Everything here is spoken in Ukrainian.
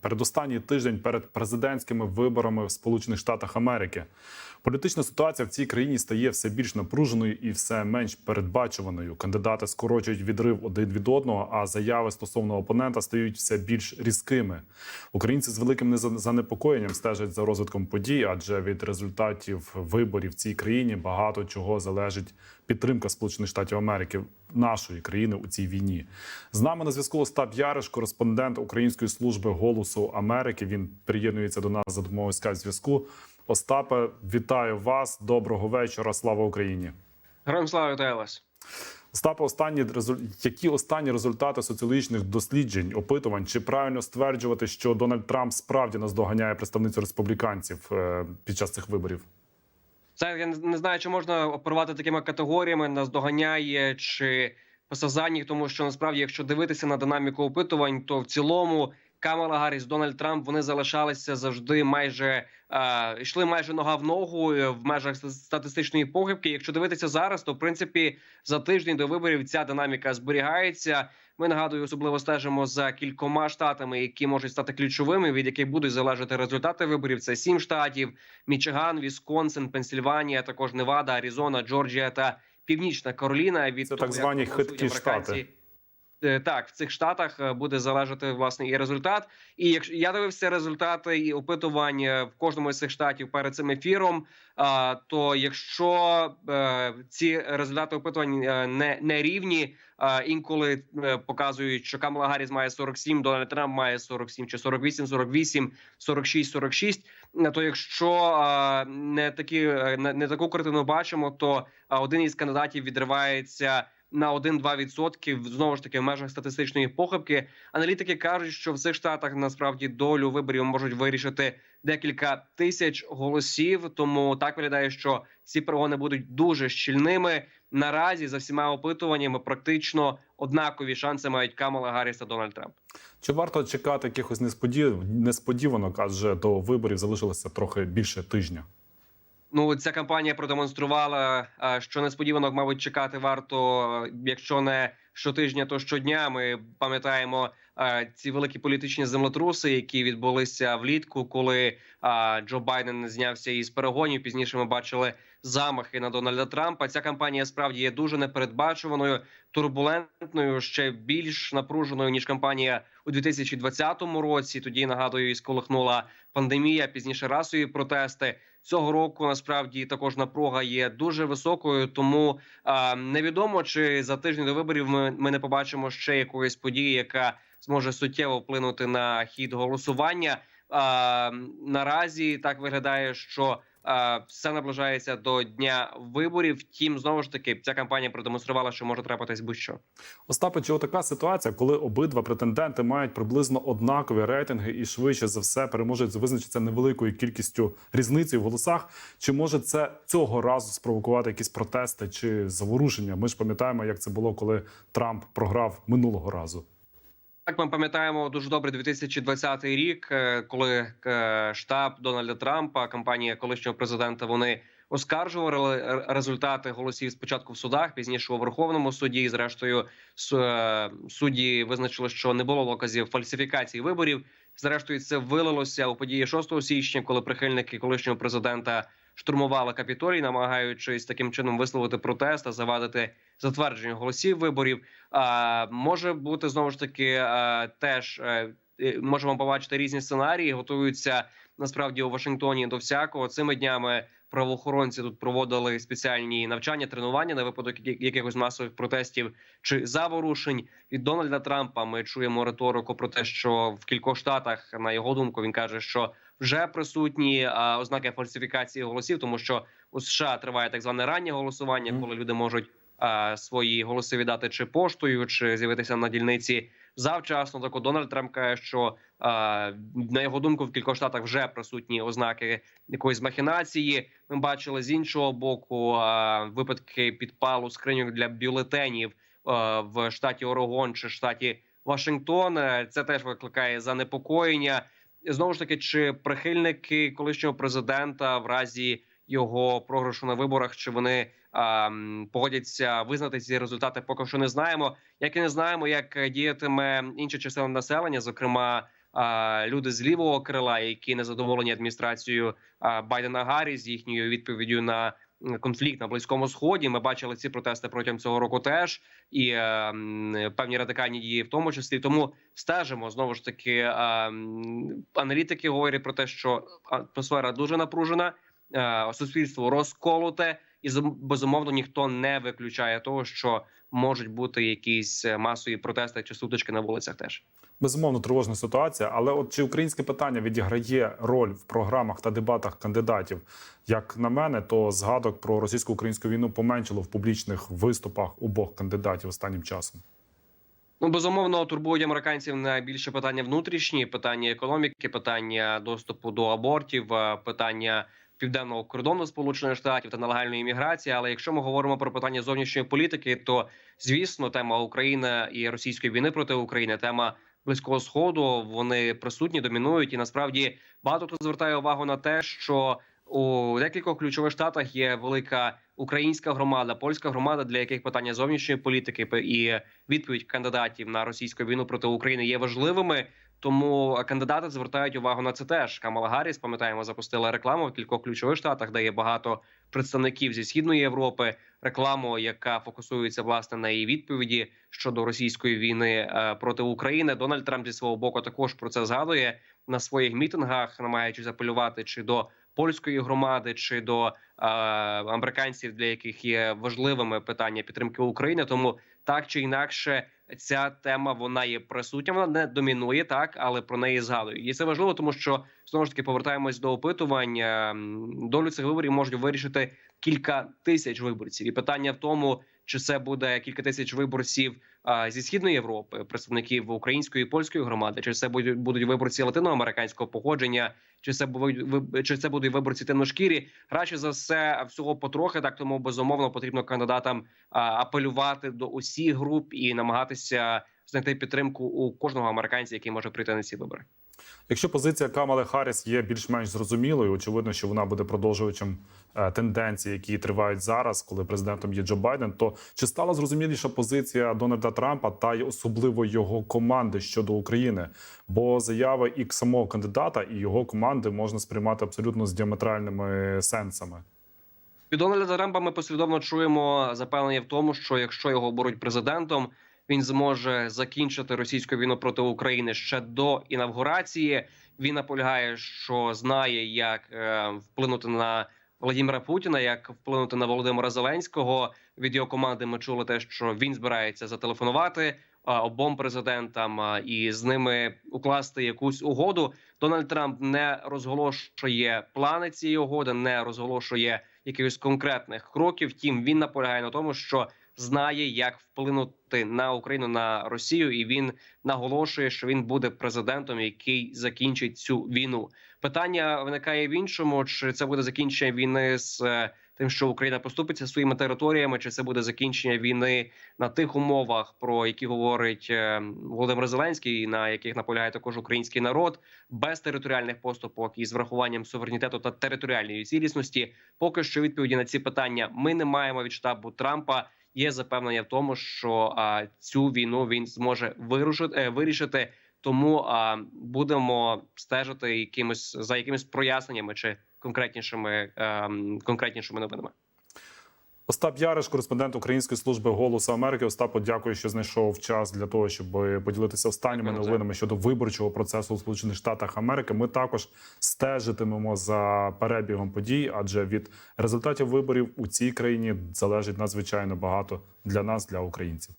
передостанній тиждень перед президентськими виборами в Сполучених Штатах Америки. Політична ситуація в цій країні стає все більш напруженою і все менш передбачуваною. Кандидати скорочують відрив один від одного, а заяви стосовно опонента стають все більш різкими. Українці з великим занепокоєнням стежать за розвитком подій, адже від результатів виборів в цій країні багато чого залежить підтримка Сполучених Штатів Америки нашої країни у цій війні. З нами на зв'язку Остап Яриш, кореспондент Української служби голосу Америки. Він приєднується до нас за допомогою скайп зв'язку. Остапе, вітаю вас. Доброго вечора. Слава Україні. Героям слава вітаю вас. Остапе, останні які останні результати соціологічних досліджень, опитувань? Чи правильно стверджувати, що Дональд Трамп справді наздоганяє представницю республіканців е, під час цих виборів? Це я не знаю, чи можна оперувати такими категоріями, наздоганяє чи посазанні, тому що насправді, якщо дивитися на динаміку опитувань, то в цілому Камала Гарріс, Дональд Трамп вони залишалися завжди майже е, йшли майже нога в ногу е, в межах статистичної похибки. Якщо дивитися зараз, то в принципі за тиждень до виборів ця динаміка зберігається. Ми нагадую, особливо стежимо за кількома штатами, які можуть стати ключовими, від яких будуть залежати результати виборів. Це сім штатів: Мічиган, Вісконсин, Пенсільванія, також Невада, Аризона, Джорджія та Північна Кароліна. Від Це того, так звані хиткі штати. Е, Так, в цих штатах е, буде залежати власне і результат. І якщо я дивився результати і опитувань е, в кожному з цих штатів перед цим ефіром, то якщо е, ці результати опитувань не, не рівні, інколи показують, що Камала Гарріс має 47, Дональд Трамп має 47, чи 48, 48, 46, 46, е, то якщо не такі не таку картину бачимо, то один із кандидатів відривається на 1-2 відсотки знову ж таки в межах статистичної похибки. Аналітики кажуть, що в цих штатах насправді долю виборів можуть вирішити декілька тисяч голосів. Тому так виглядає, що ці перегони будуть дуже щільними. Наразі за всіма опитуваннями практично однакові шанси мають Камала Гарріс та Дональд Трамп. Чи варто чекати якихось несподів... несподіванок, адже до виборів залишилося трохи більше тижня? Ну, ця кампанія продемонструвала, е, що несподіванок, мабуть, чекати варто, е, якщо не щотижня, то щодня. Ми пам'ятаємо ці великі політичні землетруси, які відбулися влітку, коли е, Джо Байден знявся із перегонів. Пізніше ми бачили замахи на Дональда Трампа. Ця кампанія справді є дуже непередбачуваною, турбулентною, ще більш напруженою ніж кампанія у 2020 році. Тоді нагадую, і сколихнула пандемія, пізніше расові протести. Цього року насправді також напруга є дуже високою, тому а, невідомо чи за тиждень до виборів ми, ми не побачимо ще якоїсь події, яка зможе суттєво вплинути на хід голосування. А, наразі так виглядає, що а, все наближається до дня виборів. Втім, знову ж таки, ця кампанія продемонструвала, що може трапитись будь-що. Остапе, чи отака ситуація, коли обидва претенденти мають приблизно однакові рейтинги і швидше за все переможець визначиться невеликою кількістю різниці в голосах? Чи може це цього разу спровокувати якісь протести чи заворушення? Ми ж пам'ятаємо, як це було, коли Трамп програв минулого разу. Так, ми пам'ятаємо дуже добре 2020 рік, е, коли е, штаб Дональда Трампа, кампанія колишнього президента, вони оскаржували результати голосів спочатку в судах, пізніше у Верховному суді. І зрештою, е, судді визначили, що не було доказів фальсифікації виборів. Зрештою, це вилилося у події 6 січня, коли прихильники колишнього президента штурмували капітолій, намагаючись таким чином висловити протест та завадити затвердження голосів виборів. А, може бути знову ж таки теж е, можемо побачити різні сценарії. Готуються насправді у Вашингтоні до всякого. Цими днями правоохоронці тут проводили спеціальні навчання, тренування на випадок якихось масових протестів чи заворушень від Дональда Трампа. Ми чуємо риторику про те, що в кількох штатах, на його думку, він каже, що вже присутні а, ознаки фальсифікації голосів, тому що у США триває так зване раннє голосування, коли люди можуть свої голоси віддати чи поштою, чи з'явитися на дільниці завчасно. Так от Дональд Трамп каже, що на його думку в кількох штатах вже присутні ознаки якоїсь махінації. Ми бачили з іншого боку випадки підпалу скриньок для бюлетенів в штаті Орегон чи штаті Вашингтон. Е, Це теж викликає занепокоєння. Знову ж таки, чи прихильники колишнього президента в разі його програшу на виборах, чи вони погодяться визнати ці результати, поки що не знаємо. Як і не знаємо, як діятиме інша частина населення, зокрема люди з лівого крила, які не задоволені адміністрацією Байдена Гаррі з їхньою відповіддю на конфлікт на близькому сході. Ми бачили ці протести протягом цього року теж і е, певні радикальні дії, в тому числі. Тому стежимо знову ж таки. е, аналітики говорять про те, що атмосфера дуже напружена, е, суспільство розколоте, і зум- безумовно ніхто не виключає того, що можуть бути якісь е, масові протести чи сутички на вулицях. Теж Безумовно, тривожна ситуація. Але от чи українське питання відіграє роль в програмах та дебатах кандидатів? Як на мене, то згадок про російсько-українську війну поменшило в публічних виступах обох кандидатів останнім часом. Ну, безумовно, турбують американців найбільше питання внутрішні, питання економіки, питання доступу до абортів, е, питання південного кордону Сполучених Штатів та нелегальної імміграції. Але якщо ми говоримо про питання зовнішньої політики, то звісно, тема України і російської війни проти України, тема близького сходу, вони присутні, домінують, і насправді багато хто звертає увагу на те, що у декількох ключових штатах є велика українська громада, польська громада, для яких питання зовнішньої політики і відповідь кандидатів на російську війну проти України є важливими. Тому кандидати звертають увагу на це теж. Камала Гарріс, пам'ятаємо, запустила рекламу в кількох ключових штатах, де є багато представників зі східної Європи. Рекламу, яка фокусується власне на її відповіді щодо російської війни е, проти України. Дональд Трамп зі свого боку також про це згадує на своїх мітингах, намагаючись апелювати чи до польської громади, чи до е, американців, для яких є важливими питання підтримки України. Тому так чи інакше, ця тема вона є присутня. Вона не домінує так, але про неї згадують. І це важливо, тому що знову ж таки повертаємось до опитування. Долю цих виборів можуть вирішити кілька тисяч виборців, і питання в тому, чи це буде кілька тисяч виборців зі східної Європи, представників української і польської громади, чи це будуть виборці латиноамериканського походження, чи це будуть чи це будуть виборці темношкірі. Радше за все, всього потрохи. Так тому безумовно потрібно кандидатам апелювати до усіх груп і намагатися знайти підтримку у кожного американця, який може прийти на ці вибори. Якщо позиція Камали Харріс є більш-менш зрозумілою, очевидно, що вона буде продовжувачем е, тенденцій, які тривають зараз, коли президентом є Джо Байден. То чи стала зрозуміліша позиція Дональда Трампа та й особливо його команди щодо України? Бо заяви і самого кандидата, і його команди можна сприймати абсолютно з діаметральними сенсами. Від Дональда Трампа ми послідовно чуємо запевнення в тому, що якщо його оберуть президентом, він зможе закінчити російську війну проти України ще до інавгурації. Він наполягає, що знає, як е, вплинути на Владимира Путіна, як вплинути на Володимира Зеленського. Від його команди ми чули те, що він збирається зателефонувати обом президентам і з ними укласти якусь угоду. Дональд Трамп не розголошує плани цієї угоди, не розголошує якихось конкретних кроків. Втім, він наполягає на тому, що знає, як вплинути на Україну на Росію, і він наголошує, що він буде президентом, який закінчить цю війну. Питання виникає в іншому: чи це буде закінчення війни з е, тим, що Україна поступиться своїми територіями, чи це буде закінчення війни на тих умовах, про які говорить е, Володимир Зеленський, на яких наполягає також український народ, без територіальних поступок і з врахуванням суверенітету та територіальної цілісності. Поки що відповіді на ці питання ми не маємо від штабу Трампа. Є запевнення в тому, що а, цю війну він зможе вирушити е, вирішити. Тому а, будемо стежити якимось за якимись проясненнями чи конкретнішими а, конкретнішими новинами. Остап Яриш, кореспондент Української служби голосу Америки. Остапо, дякую, що знайшов час для того, щоб поділитися останніми новинами щодо виборчого процесу у Сполучених Штатах Америки. Ми також стежитимемо за перебігом подій, адже від результатів виборів у цій країні залежить надзвичайно багато для нас, для українців.